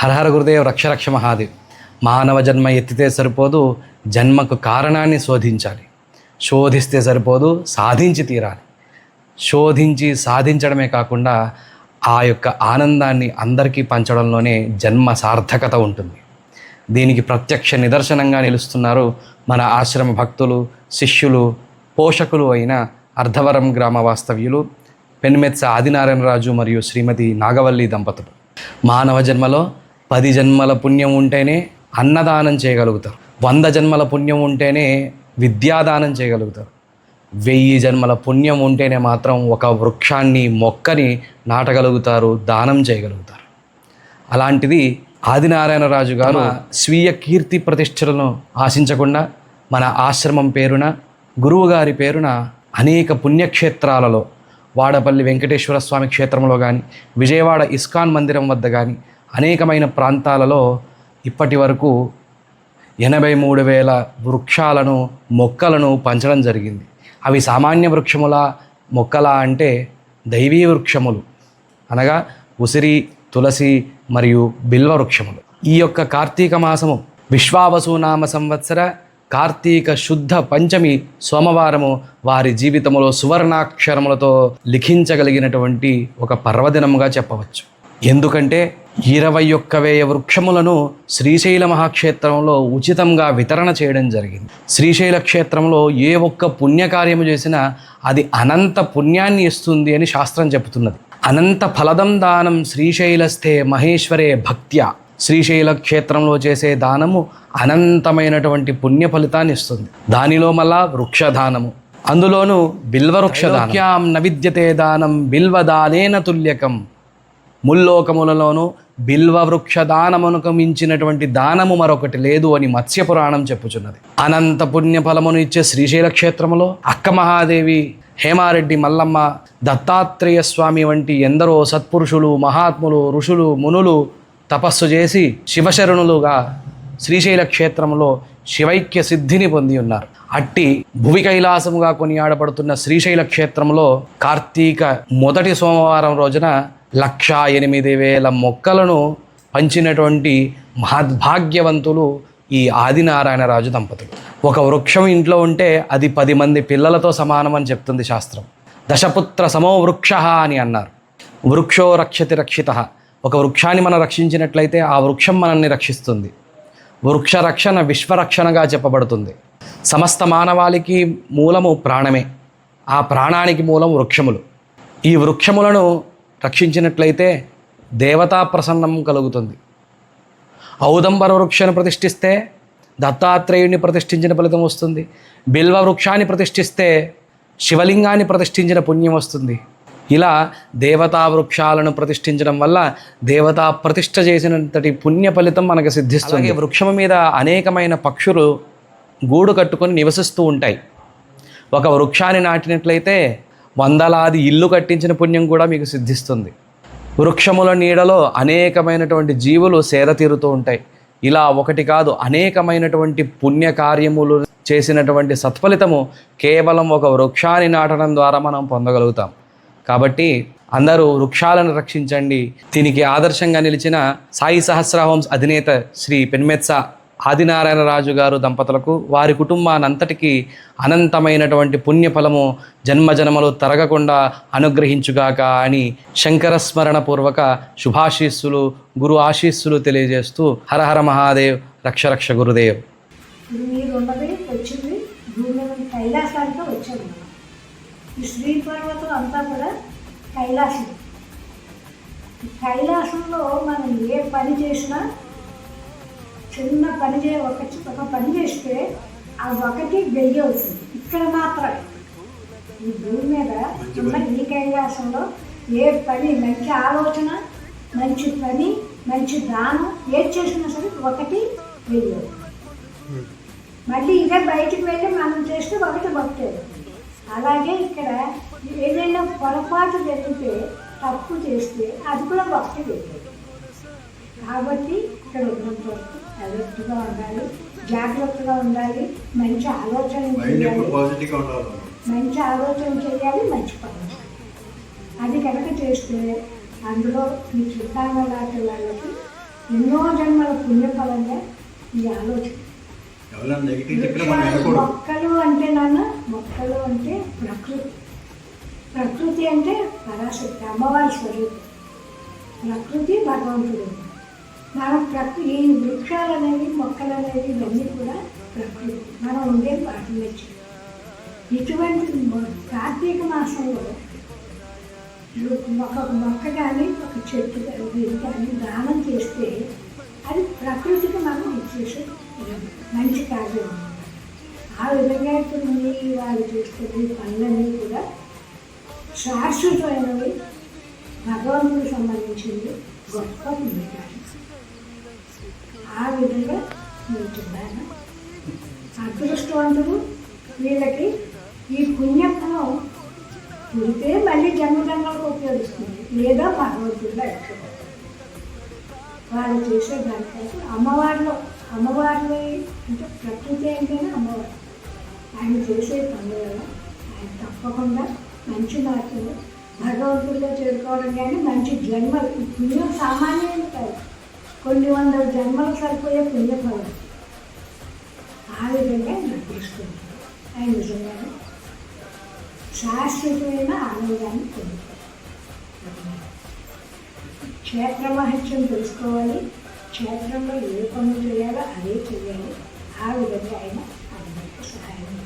హరహర గురుదేవ్ రక్షరక్ష మహాదేవ్. మానవ జన్మ ఎత్తితే సరిపోదు జన్మకు కారణాన్ని శోధించాలి. శోధిస్తే సరిపోదు సాధించి తీరాలి. శోధించి సాధించడమే కాకుండా ఆ యొక్క ఆనందాన్ని అందరికీ పంచడంలోనే జన్మ సార్థకత ఉంటుంది. దీనికి ప్రత్యక్ష నిదర్శనంగా నిలుస్తున్నారు మన ఆశ్రమ భక్తులు శిష్యులు పోషకులు అయిన అర్ధవరం గ్రామ వాస్తవ్యులు పెనుమెత్స ఆదినారాయణరాజు మరియు శ్రీమతి నాగవల్లి దంపతులు. మానవ జన్మలో పది జన్మల పుణ్యం ఉంటేనే అన్నదానం చేయగలుగుతారు. వంద జన్మల పుణ్యం ఉంటేనే విద్యాదానం చేయగలుగుతారు. వెయ్యి జన్మల పుణ్యం ఉంటేనే మాత్రం ఒక వృక్షాన్ని మొక్కని నాటగలుగుతారు దానం చేయగలుగుతారు. అలాంటిది ఆదినారాయణరాజు గారు స్వీయ కీర్తి ప్రతిష్టలను ఆశించకుండా మన ఆశ్రమం పేరున గురువు గారి పేరున అనేక పుణ్యక్షేత్రాలలో వాడపల్లి వెంకటేశ్వర స్వామి క్షేత్రంలో కానీ విజయవాడ ఇస్కాన్ మందిరం వద్ద కానీ అనేకమైన ప్రాంతాలలో ఇప్పటి వరకు ఎనభై మూడు వేల వృక్షాలను మొక్కలను పంచడం జరిగింది. అవి సామాన్య వృక్షముల మొక్కల అంటే దైవీ వృక్షములు. అనగా ఉసిరి తులసి మరియు బిల్వ వృక్షములు. ఈ యొక్క కార్తీక మాసము విశ్వావసు నామ సంవత్సర కార్తీక శుద్ధ పంచమి సోమవారము వారి జీవితంలో సువర్ణాక్షరములతో లిఖించగలిగినటువంటి ఒక పర్వదినముగా చెప్పవచ్చు. ఎందుకంటే ఇరవై ఒక్క వేయ వృక్షములను శ్రీశైల మహాక్షేత్రంలో ఉచితంగా వితరణ చేయడం జరిగింది. శ్రీశైల క్షేత్రంలో ఏ ఒక్క పుణ్యకార్యము చేసినా అది అనంత పుణ్యాన్ని ఇస్తుంది అని శాస్త్రం చెబుతున్నది. అనంత ఫలదం దానం శ్రీశైలస్థే మహేశ్వరే భక్త్య. శ్రీశైల క్షేత్రంలో చేసే దానము అనంతమైనటువంటి పుణ్య ఫలితాన్ని ఇస్తుంది. దానిలో మళ్ళా వృక్షదానము. అందులోనూ బిల్వవృక్ష దానం నవిద్యతే దానం బిల్వదానేన తుల్యకం. ముల్లోకములలోనూ బిల్వ వృక్ష దానమునకు మించినటువంటి దానము మరొకటి లేదు అని మత్స్య పురాణం చెప్పుచున్నది. అనంత పుణ్యఫలమును ఇచ్చే శ్రీశైల క్షేత్రములో అక్క మహాదేవి హేమారెడ్డి మల్లమ్మ దత్తాత్రేయ స్వామి వంటి ఎందరో సత్పురుషులు మహాత్ములు ఋషులు మునులు తపస్సు చేసి శివశరణులుగా శ్రీశైల క్షేత్రంలో శివైక్య సిద్ధిని పొంది ఉన్నారు. అట్టి భువి కైలాసముగా కొనియాడబడుతున్న శ్రీశైల క్షేత్రంలో కార్తీక మొదటి సోమవారం రోజున లక్ష ఎనిమిది వేల మొక్కలను పంచినటువంటి మహద్భాగ్యవంతులు ఈ ఆదినారాయణరాజు దంపతులు. ఒక వృక్షం ఇంట్లో ఉంటే అది పది మంది పిల్లలతో సమానం అని చెప్తుంది శాస్త్రం. దశపుత్ర సమో వృక్ష అని అన్నారు. వృక్షో రక్షతి రక్షిత. ఒక వృక్షాన్ని మనం రక్షించినట్లయితే ఆ వృక్షం మనల్ని రక్షిస్తుంది. వృక్ష రక్షణ విశ్వరక్షణగా చెప్పబడుతుంది. సమస్త మానవాళికి మూలము ప్రాణమే. ఆ ప్రాణానికి మూలం వృక్షములు. ఈ వృక్షములను రక్షించినట్లయితే దేవతా ప్రసన్నం కలుగుతుంది. ఔదంబర వృక్షాన్ని ప్రతిష్ఠిస్తే దత్తాత్రేయుడిని ప్రతిష్ఠించిన ఫలితం వస్తుంది. బిల్వ వృక్షాన్ని ప్రతిష్ఠిస్తే శివలింగాన్ని ప్రతిష్ఠించిన పుణ్యం వస్తుంది. ఇలా దేవతా వృక్షాలను ప్రతిష్ఠించడం వల్ల దేవతా ప్రతిష్ఠ చేసినంతటి పుణ్య ఫలితం మనకు సిద్ధిస్తుంది. వృక్షం మీద అనేకమైన పక్షులు గూడు కట్టుకొని నివసిస్తూ ఉంటాయి. ఒక వృక్షాన్ని నాటినట్లయితే వందలాది ఇల్లు కట్టించిన పుణ్యం కూడా మీకు సిద్ధిస్తుంది. వృక్షముల నీడలో అనేకమైనటువంటి జీవులు సేద తీరుతూ ఉంటాయి. ఇలా ఒకటి కాదు అనేకమైనటువంటి పుణ్యకార్యములు చేసినటువంటి సత్ఫలితము కేవలం ఒక వృక్షాన్ని నాటడం ద్వారా మనం పొందగలుగుతాం. కాబట్టి అందరూ వృక్షాలను రక్షించండి. దీనికి ఆదర్శంగా నిలిచిన సాయి సహస్ర హోమ్స్ అధినేత శ్రీ పెన్మెత్సా ఆదినారాయణరాజు గారు దంపతులకు వారి కుటుంబానంతటికీ అనంతమైనటువంటి పుణ్యఫలము జన్మజన్మలు తరగకుండా అనుగ్రహించుగాక అని శంకరస్మరణ పూర్వక శుభాశీస్సులు గురు ఆశీస్సులు తెలియజేస్తూ హరహర మహాదేవ్ రక్ష రక్ష గురుదేవ్. వచ్చింది. కైలాసానికి ఈ శ్రీ పర్వతం అంతా కూడా కైలాసం కైలాసంలో మనం ఏ పని చేసినా చిన్న పని చే ఒక చి- ఒక పని చేస్తే ఆ ఒకటి వెయ్యి అవుతుంది. ఇక్కడ మాత్రం ఈ భూమి మీద ఉన్న ఈ కైలాసంలో ఏ పని మంచి ఆలోచన మంచి పని మంచి దానం ఏది చేసినా సరే ఒకటి వెయ్యి అవుతుంది. మళ్ళీ ఇదే బయటికి వెళ్ళి మనం చేస్తే ఒకటి భక్తులు అలాగే ఇక్కడ ఏదైనా పొరపాటు జరిగితే తప్పు చేస్తే అది కూడా భక్తి వెళ్ళేది కాబట్టి ఇక్కడ ఉన్నంత వరకు అలర్ట్గా ఉండాలి జాగ్రత్తగా ఉండాలి మంచి ఆలోచన మంచి ఆలోచన చేయాలి మంచి పని. అది కనుక చేస్తే అందులో మీ చుట్టాల లాంటి వాళ్ళకి ఎన్నో జన్మల పుణ్యఫలంగా ఈ ఆలోచన. మొక్కలు అంటే నాన్న మొక్కలు అంటే ప్రకృతి. ప్రకృతి అంటే పరాశక్తి అమ్మవారి స్వరూపం. ప్రకృతి భగవంతుడు. మన ప్రకృతి ఈ వృక్షాలు అనేవి మొక్కలు అనేవి ఇవన్నీ కూడా ప్రకృతి. మనం ఉండే వాటిలో ఇటువంటి కార్తీక మాసంలో ఒక మొక్క కానీ ఒక చెట్టు కానీ ఇది కానీ దానం చేస్తే అది ప్రకృతికి మనం ఇచ్చేసే మంచి కార్యం ఆ విధంగా ఇప్పుడు వాళ్ళు చేస్తుంది పనులన్నీ కూడా శాశ్వతమైనవి భగవంతుడికి సంబంధించింది గొప్ప పుణ్యకార్యం. ఆ విధంగా నేను అదృష్టవంతులు వీళ్ళకి ఈ పుణ్యఫలం పుడితే మళ్ళీ జన్మజన్మలకు ఉపయోగిస్తుంది. లేదా భగవంతుడిలో ఎక్కువ వాళ్ళు చేసే దానికోసం అమ్మవారిలో అమ్మవారిని అంటే ప్రకృతి అంటేనే అమ్మవారు. ఆయన చేసే పనులలో ఆయన తప్పకుండా మంచి మార్పులు భగవంతుడిలో చేరుకోవడం కానీ మంచి జన్మలు పుణ్యం సామాన్యం కాదు కొన్ని వందల జన్మలు సరిపోయే పుణ్యఫలం ఆ విధంగా నడిపిస్తుంది ఆయన నిజంగానే శాశ్వతమైన ఆనందాన్ని పొందుతాను క్షేత్ర మహత్యం తెలుసుకోవాలి. క్షేత్రంలో ఏ పనులు చేయాలో అదే చేయాలి. ఆ విధంగా ఆయన సహాయం